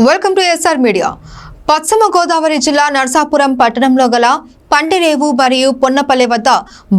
Welcome to SR media పశ్చిమ గోదావరి జిల్లా నర్సాపురం పట్టణంలో గల పండిరేవు మరియు పొన్నపల్లి వద్ద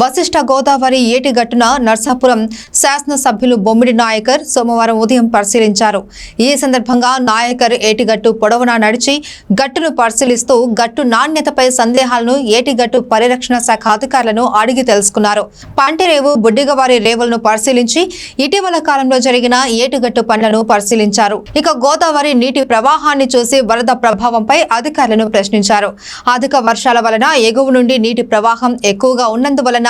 వశిష్ట గోదావరి ఏటిగట్టున నర్సాపురం శాసనసభ్యులు బొమ్మిడి నాయకర్ సోమవారం ఉదయం పరిశీలించారు. ఈ సందర్భంగా నాయకర్ ఏటిగట్టు పొడవునా నడిచి గట్టును పరిశీలిస్తూ గట్టు నాణ్యతపై సందేహాలను ఏటిగట్టు పరిరక్షణ శాఖ అధికారులను అడిగి తెలుసుకున్నారు. పంటిరేవు బుడ్డిగవారి రేవులను పరిశీలించి ఇటీవల కాలంలో జరిగిన ఏటిగట్టు పనులను పరిశీలించారు. ఇక గోదావరి నీటి ప్రవాహాన్ని చూసి వరద ప్రభావంపై అధికారులను ప్రశ్నించారు. అధిక వర్షాల వలన ఎగువ నుండి నీటి ప్రవాహం ఎక్కువగా ఉన్నందువలన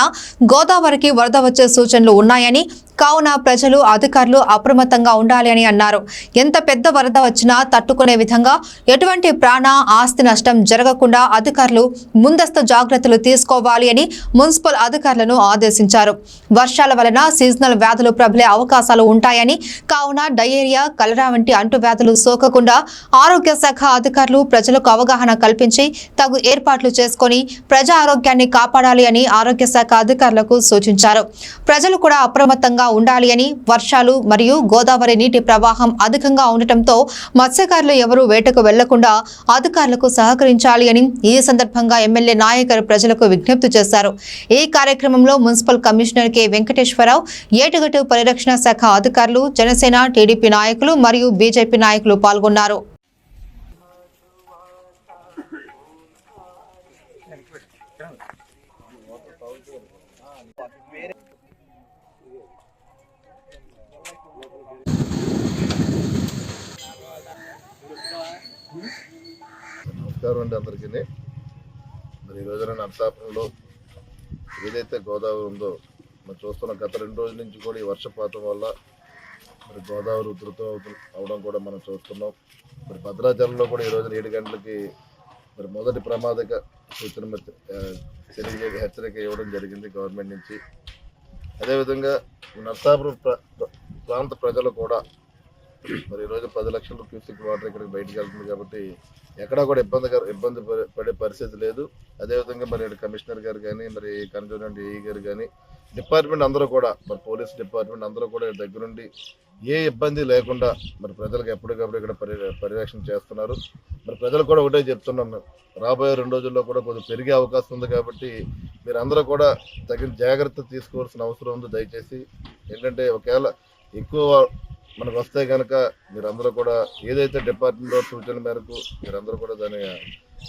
గోదావరికి వరద వచ్చే సూచనలు ఉన్నాయని కావున ప్రజలు అధికారులు అప్రమత్తంగా ఉండాలి అని అన్నారు. ఎంత పెద్ద వరద వచ్చినా తట్టుకునే విధంగా ఎటువంటి ప్రాణ ఆస్తి నష్టం జరగకుండా అధికారులు ముందస్తు జాగ్రత్తలు తీసుకోవాలి అని మున్సిపల్ అధికారులను ఆదేశించారు. వర్షాల వలన సీజనల్ వ్యాధులు ప్రబలే అవకాశాలు ఉంటాయని కావున డయేరియా కలరా వంటి అంటువ్యాధులు సోకకుండా ఆరోగ్య శాఖ అధికారులు ప్రజలకు అవగాహన కల్పించి తగు ఏర్పాట్లు చేసుకొని ప్రజా ఆరోగ్యాన్ని కాపాడాలి అని ఆరోగ్య శాఖ అధికారులకు సూచించారు. ప్రజలు కూడా అప్రమత్తంగా ఉండాలి అని వర్షాలు మరియు గోదావరి నీటి ప్రవాహం అధికంగా ఉండటంతో మత్స్యకారులు ఎవరూ వేటకు వెళ్ళకుండా అధికారులకు సహకరించాలి అని ఈ సందర్భంగా ఎమ్మెల్యే నాయకర్ ప్రజలకు విజ్ఞప్తి చేశారు. ఈ కార్యక్రమంలో మున్సిపల్ కమిషనర్ కె. వెంకటేశ్వరరావు ఏటుగటు పరిరక్షణ శాఖ అధికారులు జనసేన టీడీపీ నాయకులు మరియు బీజేపీ నాయకులు పాల్గొన్నారు. నమస్కారం అండి అందరికీ. మరి ఈ రోజున నర్సాపురంలో ఏదైతే గోదావరి ఉందో మనం చూస్తున్న గత రెండు రోజుల నుంచి కూడా ఈ వర్షపాతం వల్ల మరి గోదావరి ఉధృతం అవుతు అవడం కూడా మనం చూస్తున్నాం. మరి భద్రాచలంలో కూడా ఈ రోజున ఏడు గంటలకి మరి మొదటి ప్రమాదక సూచన మరి, తెలియజే హెచ్చరిక ఇవ్వడం జరిగింది గవర్నమెంట్ నుంచి. అదేవిధంగా నర్సాపురం ప్రాంత ప్రజలు కూడా మరి ఈరోజు పది లక్షల క్యూసిక్ వాటర్ ఇక్కడికి బయటికి వెళ్తుంది కాబట్టి ఎక్కడా కూడా ఇబ్బంది ఇబ్బంది పడే- పరిస్థితి లేదు. అదేవిధంగా మరి ఇక్కడ కమిషనర్ గారు కానీ మరి కన్సూరెంట్ ఏఈ గారు కానీ డిపార్ట్మెంట్ అందరూ కూడా మరి పోలీస్ డిపార్ట్మెంట్ అందరూ కూడా దగ్గరుండి ఏ ఇబ్బంది లేకుండా మరి ప్రజలకు ఎప్పటికప్పుడు ఇక్కడ పరి పరిరక్షణ చేస్తున్నారు. మరి ప్రజలు కూడా ఒకటే చెప్తున్నాం మేము. రాబోయే రెండు రోజుల్లో కూడా కొంచెం పెరిగే అవకాశం ఉంది కాబట్టి మీరు అందరూ కూడా తగిన జాగ్రత్త తీసుకోవాల్సిన అవసరం ఉంది. దయచేసి ఏంటంటే ఒకవేళ ఎక్కువ మనకు వస్తే కనుక మీరందరూ కూడా ఏదైతే డిపార్ట్మెంట్ వారి సూచన మేరకు మీరందరూ కూడా దాన్ని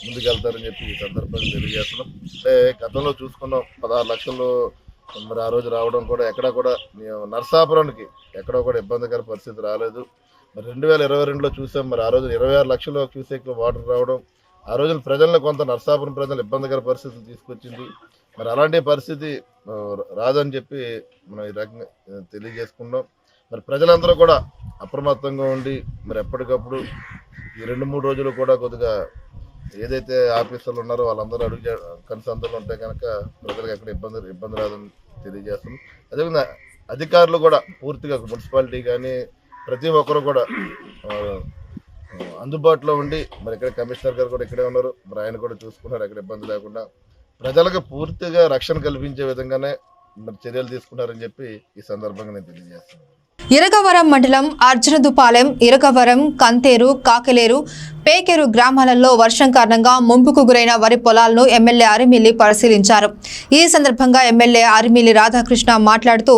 ముందుకెళ్తారని చెప్పి ఈ సందర్భంగా తెలియజేస్తున్నాం. అంటే గతంలో చూసుకున్నాం పదహారు లక్షలు మరి ఆ రోజు రావడం కూడా ఎక్కడా కూడా మేము నర్సాపురానికి ఎక్కడో కూడా ఇబ్బందికర పరిస్థితి రాలేదు. మరి రెండు వేల ఇరవై రెండులో చూసాం మరి ఆ రోజు ఇరవై ఆరు లక్షల క్యూసెక్ వాటర్ రావడం ఆ రోజున ప్రజలను కొంత నర్సాపురం ప్రజలు ఇబ్బందికర పరిస్థితులు తీసుకొచ్చింది. మరి అలాంటి పరిస్థితి రాదని చెప్పి మనం ఈ రకంగా తెలియజేసుకున్నాం. మరి ప్రజలందరూ కూడా అప్రమత్తంగా ఉండి మరి ఎప్పటికప్పుడు ఈ రెండు మూడు రోజులు కూడా కొద్దిగా ఏదైతే ఆఫీసర్లు ఉన్నారో వాళ్ళందరూ అడుగు కన్సంతలు ఉంటే కనుక ప్రజలకు ఎక్కడ ఇబ్బంది ఇబ్బంది రాదని తెలియజేస్తున్నాం అదేవిధంగా అధికారులు కూడా పూర్తిగా మున్సిపాలిటీ కానీ ప్రతి ఒక్కరు కూడా అందుబాటులో ఉండి మరి ఇక్కడ కమిషనర్ గారు కూడా ఇక్కడే ఉన్నారు. మరి ఆయన కూడా చూసుకున్నారు ఎక్కడ ఇబ్బంది లేకుండా. ప్రజలకు పూర్తిగా రక్షణ కల్పించే విధంగానే మరి చర్యలు తీసుకున్నారని చెప్పి ఈ సందర్భంగా నేను తెలియజేస్తున్నాను. ఇరగవరం మండలం అర్జునదుపాలెం ఇరగవరం కంతేరు కాకలేరు పేకేరు గ్రామాలలో వర్షం కారణంగా ముంపుకు గురైన వరి పొలాలను ఎమ్మెల్యే అరిమిల్లి పరిశీలించారు. ఈ సందర్భంగా ఎమ్మెల్యే అరిమిల్లి రాధాకృష్ణ మాట్లాడుతూ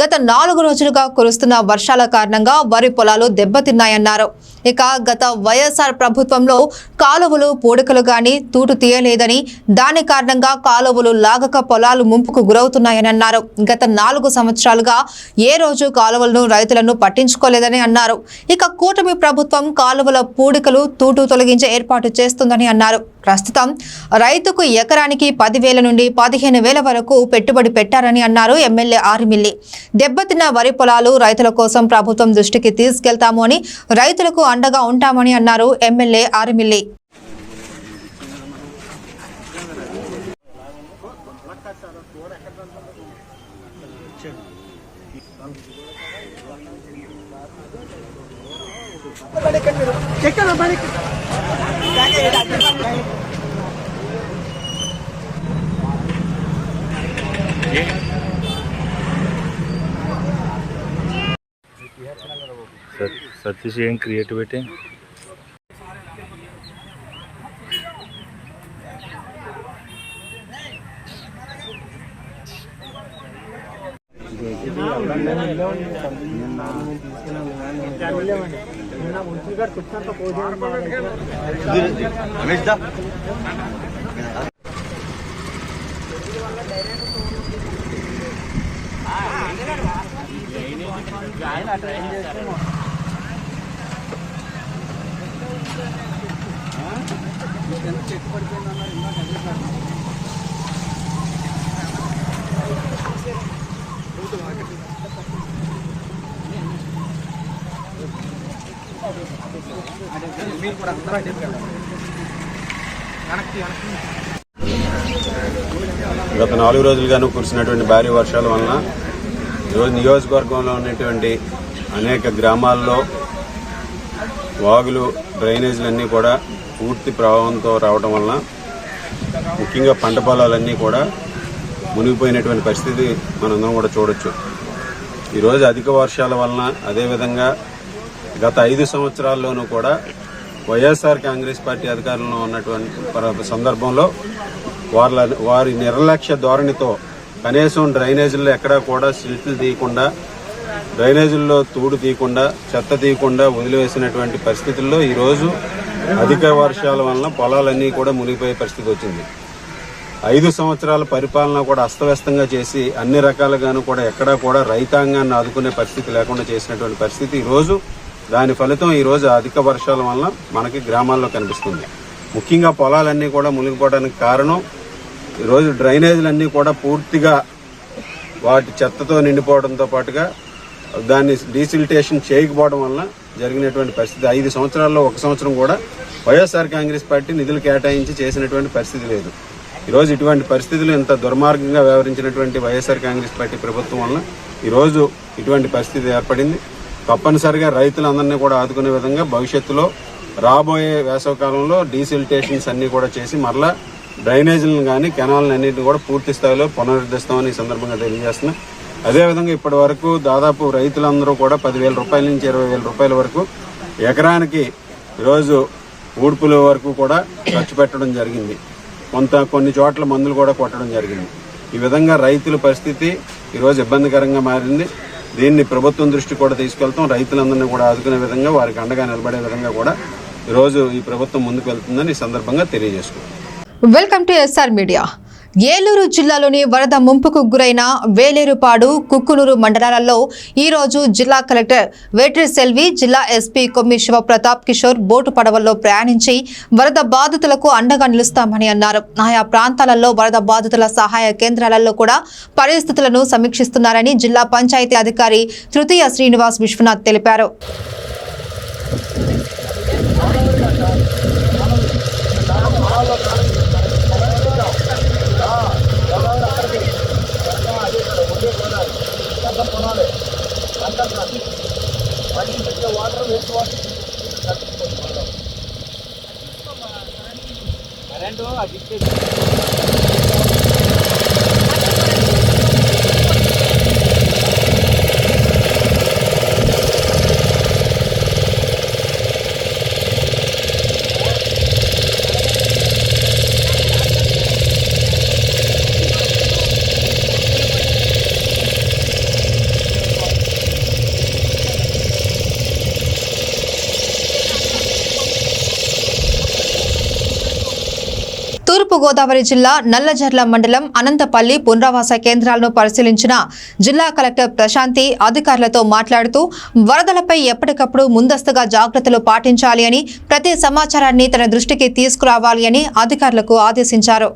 గత నాలుగు రోజులుగా కురుస్తున్న వర్షాల కారణంగా వరి పొలాలు దెబ్బతిన్నాయన్నారు. ఇక గత వైఎస్ఆర్ ప్రభుత్వంలో కాలువలు పూడికలు గాని తూటు తీయలేదని దాని కారణంగా కాలువలు లాగక పొలాలు ముంపుకు గురవుతున్నాయని అన్నారు గత నాలుగు సంవత్సరాలుగా ఏ రోజు కాలువలను రైతులను పట్టించుకోలేదని అన్నారు. ఇక కూటమి ప్రభుత్వం కాలువల పూడికలు తూటు తొలగించే ఏర్పాటు చేస్తుందని అన్నారు. ప్రస్తుతం రైతుకు ఎకరానికి పదివేల నుండి పదిహేను వేల వరకు పెట్టుబడి పెట్టారని అన్నారు ఎమ్మెల్యే ఆరిమిల్లి. దెబ్బతిన్న వరి పొలాలు రైతుల కోసం ప్రభుత్వం దృష్టికి తీసుకెళ్తాము అని రైతులకు అండగా ఉంటామని అన్నారు ఎమ్మెల్యే ఆరిమిల్లి. సత్- सतीश एंड क्रिएटिविटी भेजदा చెక్ పడిపోయిందన్నారు ఇంకా కలిసి మీరు కూడా అందరూ అడ్డారు గత నాలుగు రోజులుగాను కురిసినటువంటి భారీ వర్షాల వలన ఈరోజు నియోజకవర్గంలో ఉన్నటువంటి అనేక గ్రామాల్లో వాగులు డ్రైనేజీలన్నీ కూడా పూర్తి ప్రభావంతో రావడం వలన ముఖ్యంగా పంట పొలాలన్నీ కూడా మునిగిపోయినటువంటి పరిస్థితి మనందరం కూడా చూడొచ్చు. ఈరోజు అధిక వర్షాల వలన అదేవిధంగా గత ఐదు సంవత్సరాల్లోనూ కూడా వైఎస్ఆర్ కాంగ్రెస్ పార్టీ అధికారంలో ఉన్నటువంటి పర- సందర్భంలో వాళ్ళ వారి నిర్లక్ష్య ధోరణితో కనీసం డ్రైనేజీల్లో ఎక్కడా కూడా సిల్ట్లు తీయకుండా డ్రైనేజీల్లో తూడు తీయకుండా చెత్త తీయకుండా వదిలివేసినటువంటి పరిస్థితుల్లో ఈరోజు అధిక వర్షాల వలన పొలాలన్నీ కూడా మునిగిపోయే పరిస్థితి వచ్చింది. ఐదు సంవత్సరాల పరిపాలన కూడా అస్తవ్యస్తంగా చేసి అన్ని రకాలుగాను కూడా ఎక్కడా కూడా రైతాంగాన్ని ఆదుకునే పరిస్థితి లేకుండా చేసినటువంటి పరిస్థితి ఈరోజు దాని ఫలితం ఈరోజు అధిక వర్షాల వలన మనకి గ్రామాల్లో కనిపిస్తుంది. ముఖ్యంగా పొలాలన్నీ కూడా మునిగిపోవడానికి కారణం ఈరోజు డ్రైనేజీలన్నీ కూడా పూర్తిగా వాటి చెత్తతో నిండిపోవడంతో పాటుగా దాన్ని డీసిల్టేషన్ చేయకపోవడం వల్ల జరిగినటువంటి పరిస్థితి. ఐదు సంవత్సరాల్లో ఒక సంవత్సరం కూడా వైఎస్ఆర్ కాంగ్రెస్ పార్టీ నిధులు కేటాయించి చేసినటువంటి పరిస్థితి లేదు. ఈరోజు ఇటువంటి పరిస్థితులు ఇంత దుర్మార్గంగా వ్యవహరించినటువంటి వైఎస్ఆర్ కాంగ్రెస్ పార్టీ ప్రభుత్వం వలన ఈరోజు ఇటువంటి పరిస్థితి ఏర్పడింది. తప్పనిసరిగా రైతులందరినీ కూడా ఆదుకునే విధంగా భవిష్యత్తులో రాబోయే వేసవ కాలంలో డీసిల్టేషన్స్ కూడా చేసి మరలా డ్రైనేజీలను కానీ కెనాల్ని అన్నింటిని కూడా పూర్తి స్థాయిలో పునరుద్ధరిస్తామని ఈ సందర్భంగా తెలియజేస్తున్నా. అదేవిధంగా ఇప్పటి వరకు దాదాపు రైతులందరూ కూడా పదివేల రూపాయల నుంచి ఇరవై వేల రూపాయల వరకు ఎకరానికి ఈరోజు ఊడ్పుల వరకు కూడా ఖర్చు పెట్టడం జరిగింది. కొంత కొన్ని చోట్ల మందులు కూడా కొట్టడం జరిగింది. ఈ విధంగా రైతుల పరిస్థితి ఈరోజు ఇబ్బందికరంగా మారింది. దీన్ని ప్రభుత్వం దృష్టి కూడా తీసుకెళ్తాం. రైతులందరినీ కూడా ఆదుకునే విధంగా వారికి అండగా నిలబడే విధంగా కూడా ఈరోజు ఈ ప్రభుత్వం ముందుకు వెళ్తుందని ఈ సందర్భంగా తెలియజేసుకుంటాం welcome to SR media Eluru జిల్లాలోని వరద ముంపుకు గురైన వేలేరుపాడు కుక్కునూరు మండలాలలో ఈ రోజు జిల్లా కలెక్టర్ వేట్రి సెల్వి జిల్లా ఎస్పీ కొమ్మి శివప్రతాప్ కిషోర్ బోటు పడవల్లో ప్రయాణించి వరద బాధితులకు అండగా నిలుస్తామని అన్నారు. ఆయా ప్రాంతాలలో వరద బాధితుల సహాయ కేంద్రాలలో కూడా పరిస్థితులను సమీక్షిస్తున్నారని జిల్లా పంచాయతీ అధికారి తృతీయ శ్రీనివాస్ విశ్వనాథ్ తెలిపారు. તો આ గోదావరి జిల్లా నల్లజర్ల మండలం అనంతపల్లి పునరావాస కేంద్రాలను పరిశీలించిన జిల్లా కలెక్టర్ ప్రశాంతి అధికారులతో మాట్లాడుతూ వరదలపై ఎప్పటికప్పుడు ముందస్తుగా జాగ్రత్తలు పాటించాలి అని ప్రతి సమాచారాన్ని తన దృష్టికి తీసుకురావాలి అని అధికారులకు ఆదేశించారు.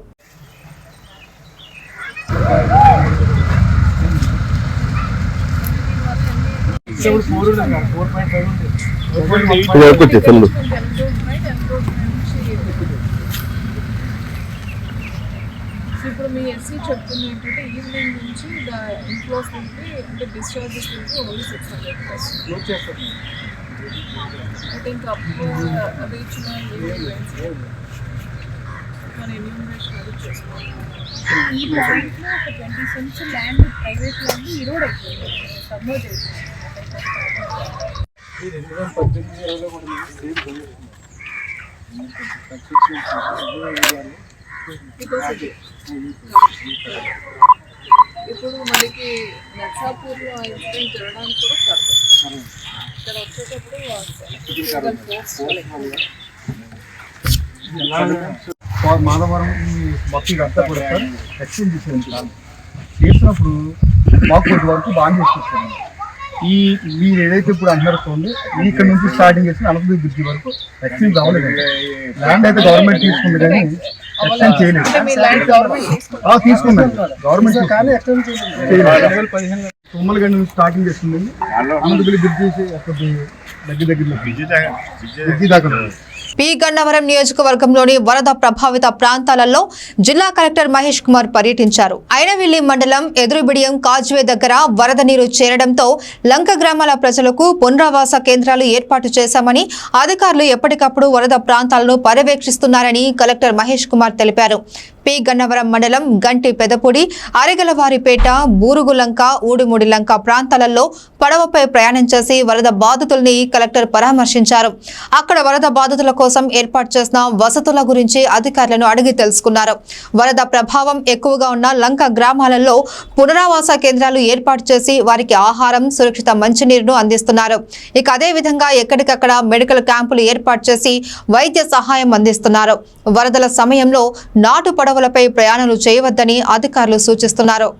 ఇప్పుడు మీ ఎస్సీ చెప్తుంది ఏంటంటే ఈవినింగ్ నుంచి ఇన్ఫ్లోస్ నుండి అంటే డిశ్చార్జెస్ నుండి ఓన్లీ సిక్స్ హండ్రెడ్ అయితే ఇంకా అప్పుడు రీచ్ మన ఎన్యూమినేషన్ అది చేసుకోవాలి. ఈ పాయింట్లో ఒక twenty cents land private land erode అయిపోయింది. సబ్మర్జ్ అయిపోయింది. బికాస్ ఇప్పుడు మనకి నర్సాపూర్లో ఇన్సిడెంట్ జరగడానికి కూడా కారణం ఇక్కడ వచ్చేటప్పుడు మాధవరం ఈ మొత్తం ఇదంతా కూడా సార్ ఎక్స్చేంజ్ చేసేది చేసినప్పుడు మాకు వరకు బాగా చేసుకొచ్చాము ఈ మీరు ఏదైతే ఇప్పుడు అంటున్నారో చూడండి ఈ ఇక్కడ నుంచి స్టార్టింగ్ చేసి అనంతపురం బ్రిడ్జి వరకు ఎక్స్చేంజ్ అవ్వలేదు ల్యాండ్ అయితే గవర్నమెంట్ తీసుకుంది కానీ ల్యాండ్ గవర్నమెంట్ కానీ తుమ్మలగండి నుంచి స్టార్టింగ్ చేస్తుందండి. అనంతపురం బ్రిడ్జి చేసి అక్కడ దగ్గర దగ్గరలో బ్రిడ్జి దాకా. పి గన్నవరం నియోజకవర్గంలోని వరద ప్రభావిత ప్రాంతాలలో జిల్లా కలెక్టర్ మహేష్ కుమార్ పర్యటించారు. ఐనవిల్లి మండలం ఎదురుబిడియం కాజ్వే దగ్గర వరద నీరు చేరడంతో లంక గ్రామాల ప్రజలకు పునరావాస కేంద్రాలు ఏర్పాటు చేశామని అధికారులు ఎప్పటికప్పుడు వరద ప్రాంతాలను పర్యవేక్షిస్తున్నారని కలెక్టర్ మహేష్ కుమార్ తెలిపారు. పి గన్నవరం మండలం గంటి పెదపూడి అరగలవారిపేట బూరుగులంక ఊడిముడి లంక ప్రాంతాలలో పడవపై ప్రయాణం చేసి వరద బాధితుల్ని కలెక్టర్ పరామర్శించారు. అక్కడ వరద బాధితుల కోసం ఏర్పాటు చేసిన వసతుల గురించి అధికారులను అడిగి తెలుసుకున్నారు. వరద ప్రభావం ఎక్కువగా ఉన్న లంక గ్రామాలలో పునరావాస కేంద్రాలు ఏర్పాటు చేసి వారికి ఆహారం సురక్షిత మంచినీరును అందిస్తున్నారు. ఇక అదే విధంగా ఎక్కడికక్కడ మెడికల్ క్యాంపులు ఏర్పాటు చేసి వైద్య సహాయం అందిస్తున్నారు. వరదల సమయంలో నాటు పడవలపై ప్రయాణాలు చేయవద్దని అధికారులు సూచిస్తున్నారు.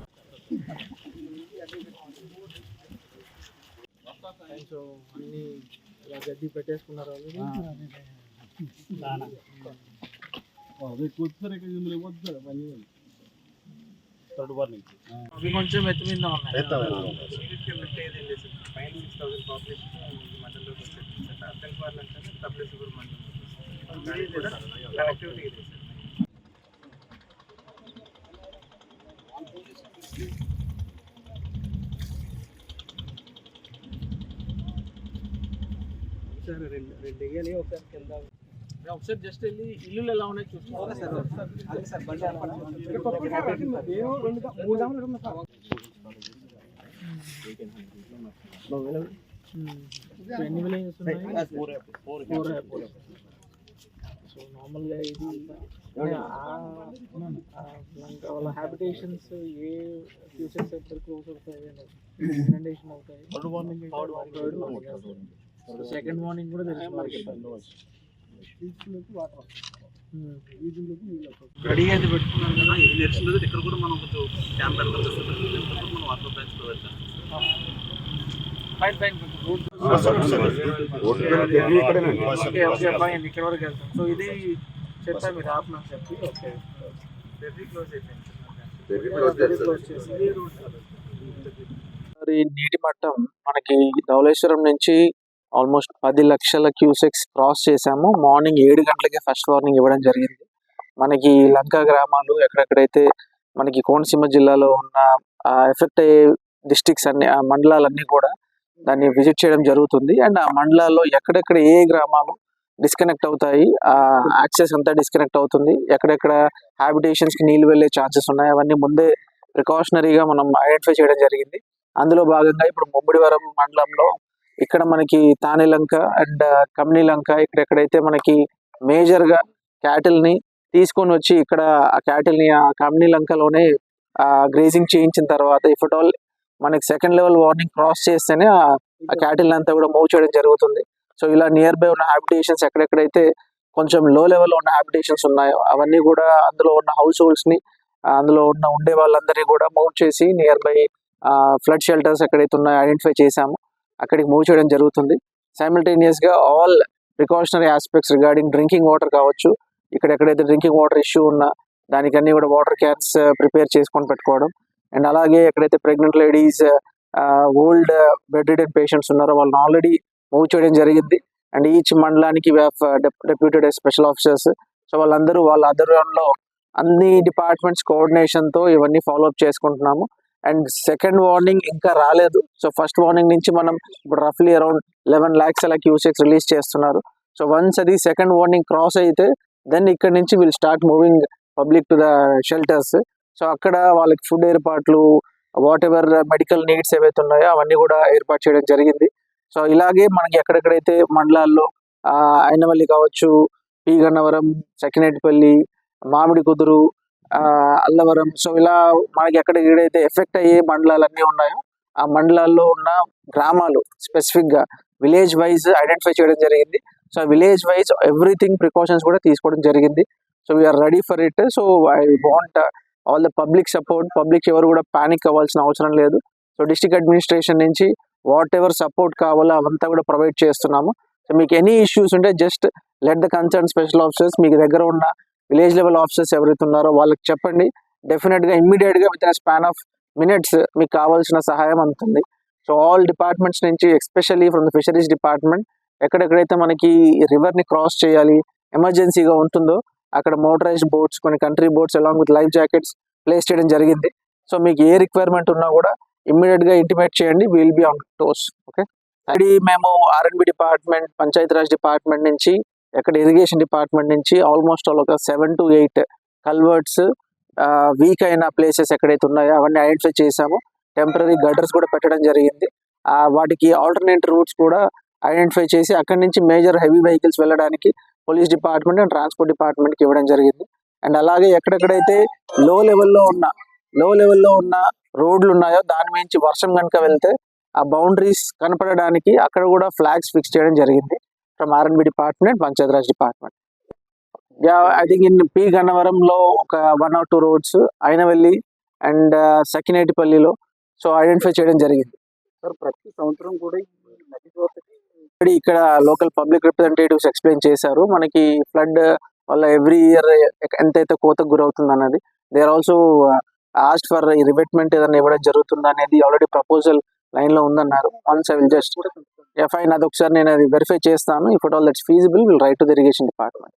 అవి కొంచెం ఎత్తు మీద ఉన్నాయి సరే రెండు రెండు వేయాలి ఒకసారి కింద ఒకసారి జస్ట్ వెళ్ళి ఇల్లు ఎలా ఉన్నాయి చూసుకోవాలి సో నార్మల్గా ఇది వాళ్ళ హ్యాబిటేషన్స్ ఏ ఫ్యూచర్స్ ఎప్పుడు క్లోజ్ అవుతాయి ఇనండేషన్ అవుతాయి థర్డ్ మార్నింగ్ థర్డ్ కూడా తెలుసు రెడీ అయితే పెట్టుకున్నాం కదా ఇది నేర్చుకున్నది ఇక్కడ కూడా మనం కొంచెం క్యాంప్ పెడతాం మనం వాటర్ పెడతాం. ఓకే ఓకే ఇక్కడ వరకు వెళ్తాం సో ఇది చెప్పా మీరు ఆపమని చెప్పి. ఓకే క్లోజ్ అయిపోయింది ఈ నీటి మట్టం మనకి ధవళేశ్వరం నుంచి ఆల్మోస్ట్ పది లక్షల క్యూసెక్స్ క్రాస్ చేసాము మార్నింగ్ ఏడు గంటలకే ఫస్ట్ వార్నింగ్ ఇవ్వడం జరిగింది. మనకి లంక గ్రామాలు ఎక్కడెక్కడైతే మనకి కోనసీమ జిల్లాలో ఉన్న ఎఫెక్ట్ అయ్యే డిస్టిక్స్ అన్ని ఆ మండలాలన్నీ కూడా దాన్ని విజిట్ చేయడం జరుగుతుంది. అండ్ ఆ మండలాల్లో ఎక్కడెక్కడ ఏ గ్రామాలు డిస్కనెక్ట్ అవుతాయి ఆ యాక్సెస్ అంతా డిస్కనెక్ట్ అవుతుంది ఎక్కడెక్కడ హ్యాబిటేషన్స్కి కి నీళ్ళు వెళ్ళే ఛాన్సెస్ ఉన్నాయి అవన్నీ ముందే ప్రికాషనరీగా మనం ఐడెంటిఫై చేయడం జరిగింది. అందులో భాగంగా ఇప్పుడు ముమ్మిడివరం మండలంలో ఇక్కడ మనకి తానిలంక అండ్ కమ్నీలంక ఇక్కడ ఎక్కడైతే మనకి మేజర్గా క్యాటిల్ని తీసుకొని వచ్చి ఇక్కడ ఆ క్యాటిల్ని ఆ కమ్నీలంకలోనే గ్రేజింగ్ చేయించిన తర్వాత ఇఫ్ అట్ ఆల్ మనకి సెకండ్ లెవెల్ వార్నింగ్ క్రాస్ చేస్తేనే ఆ క్యాటిల్ అంతా కూడా మూవ్ చేయడం జరుగుతుంది. సో ఇలా నియర్ బై ఉన్న హ్యాబిటేషన్స్ ఎక్కడెక్కడైతే కొంచెం లో లెవెల్లో ఉన్న హ్యాబిటేషన్స్ ఉన్నాయో అవన్నీ కూడా అందులో ఉన్న హౌస్ హోల్డ్స్ని అందులో ఉన్న ఉండే వాళ్ళందరినీ కూడా మూవ్ చేసి నియర్ బై ఫ్లడ్ షెల్టర్స్ ఎక్కడైతే ఉన్నాయో ఐడెంటిఫై చేశాము. అక్కడికి మూవ్ చేయడం జరుగుతుంది. సైమిల్టేనియస్గా all precautionary aspects regarding drinking water కావచ్చు ఇక్కడ ఎక్కడైతే డ్రింకింగ్ వాటర్ ఇష్యూ ఉన్నా దానికన్నీ కూడా వాటర్ క్యాన్స్ ప్రిపేర్ చేసుకొని పెట్టుకోవడం. అండ్ అలాగే ఎక్కడైతే pregnant ladies old bedridden patients ఉన్నారో వాళ్ళని ఆల్రెడీ మూవ్ చేయడం జరిగింది. అండ్ ఈచ్ మండలానికి డెప్యూటెడ్ స్పెషల్ ఆఫీసర్స్ సో వాళ్ళందరూ వాళ్ళ ఆధ్వర్యంలో అన్ని డిపార్ట్మెంట్స్ కోఆర్డినేషన్తో ఇవన్నీ ఫాలో అప్ చేసుకుంటున్నాము. అండ్ సెకండ్ వార్నింగ్ ఇంకా రాలేదు. సో ఫస్ట్ వార్నింగ్ నుంచి మనం ఇప్పుడు రఫ్లీ అరౌండ్ లెవెన్ ల్యాక్స్ అలా క్యూసెక్స్ రిలీజ్ చేస్తున్నారు. సో వన్స్ అది సెకండ్ వార్నింగ్ క్రాస్ అయితే దెన్ ఇక్కడ నుంచి will start moving public to the shelters. So అక్కడ వాళ్ళకి ఫుడ్ ఏర్పాట్లు వాట్ ఎవర్ మెడికల్ నీడ్స్ ఏవైతే ఉన్నాయో అవన్నీ కూడా ఏర్పాటు చేయడం జరిగింది. సో ఇలాగే మనకి ఎక్కడెక్కడైతే మండలాల్లో అయినవల్లి కావచ్చు పీ గన్నవరం సకినేటిపల్లి మామిడి కుదురు అల్లవరం. సో ఇలా మనకి ఎక్కడ ఏడైతే ఎఫెక్ట్ అయ్యే మండలాలన్నీ ఉన్నాయో ఆ మండలాల్లో ఉన్న గ్రామాలు స్పెసిఫిక్గా విలేజ్ వైజ్ ఐడెంటిఫై చేయడం జరిగింది. So village wise everything precautions కూడా తీసుకోవడం జరిగింది. So we are ready for it so I want all the public support public ఎవరు కూడా పానిక్ అవ్వాల్సిన అవసరం లేదు. సో డిస్టిక్ అడ్మినిస్ట్రేషన్ నుంచి వాట్ ఎవర్ సపోర్ట్ కావాలో అవంతా కూడా ప్రొవైడ్ చేస్తున్నాము. సో మీకు ఎనీ ఇష్యూస్ ఉంటే just let the concern special officers మీకు దగ్గర ఉన్న విలేజ్ లెవెల్ ఆఫీసర్స్ ఎవరైతే ఉన్నారో వాళ్ళకి చెప్పండి డెఫినెట్గా ఇమ్మీడియట్గా within span of minutes మీకు కావాల్సిన సహాయం అందుతుంది సో ఆల్ డిపార్ట్మెంట్స్ నుంచి especially from the fisheries department ఎక్కడెక్కడైతే మనకి రివర్ని క్రాస్ చేయాలి ఎమర్జెన్సీగా ఉంటుందో అక్కడ మోటరైజ్డ్ బోట్స్ కొన్ని country boats along with life jackets place చేయడం జరిగింది సో మీకు ఏ రిక్వైర్మెంట్ ఉన్నా కూడా ఇమ్మీడియట్గా ఇంటిమేట్ చేయండి will be on toes okay అది మేము R and B department Panchayati Raj department నుంచి ఎక్కడ ఇరిగేషన్ డిపార్ట్మెంట్ నుంచి ఆల్మోస్ట్ ఆల్ ఒక seven to eight culverts weak అయిన ప్లేసెస్ ఎక్కడైతే ఉన్నాయో అవన్నీ ఐడెంటిఫై చేసాము టెంపరీ గడర్స్ కూడా పెట్టడం జరిగింది. ఆ వాటికి ఆల్టర్నేట్ రూట్స్ కూడా ఐడెంటిఫై చేసి అక్కడి నుంచి మేజర్ హెవీ వెహికల్స్ వెళ్ళడానికి పోలీస్ డిపార్ట్మెంట్ అండ్ ట్రాన్స్పోర్ట్ డిపార్ట్మెంట్కి ఇవ్వడం జరిగింది. అండ్ అలాగే ఎక్కడెక్కడైతే లో లెవెల్లో ఉన్న లో లెవెల్లో ఉన్న రోడ్లు ఉన్నాయో దాని మించి వర్షం కనుక వెళ్తే ఆ బౌండరీస్ కనపడడానికి అక్కడ కూడా ఫ్లాగ్స్ ఫిక్స్ చేయడం జరిగింది. From R and B department Panchayati Raj department I think in P గన్నవరంలో ఒక one or two roads Ainavilli and సకినేటిపల్లిలో so identify చేయడం జరిగింది. సార్ ప్రతి సంవత్సరం కూడా ఆల్రెడీ ఇక్కడ లోకల్ పబ్లిక్ రిప్రజెంటేటివ్స్ ఎక్స్ప్లెయిన్ చేశారు. మనకి ఫ్లడ్ వల్ల ఎవ్రీ ఇయర్ ఎంతైతే కోతకు గురవుతుంది అన్నది they are also asked for revetment ఏదైనా ఇవ్వడం జరుగుతుంది అనేది ఆల్రెడీ ప్రపోజల్ లైన్లో ఉందన్నారు. Once I will just FI అది ఒకసారి నేను అది వెరిఫై చేస్తాను. If all that's feasible will write to the irrigation department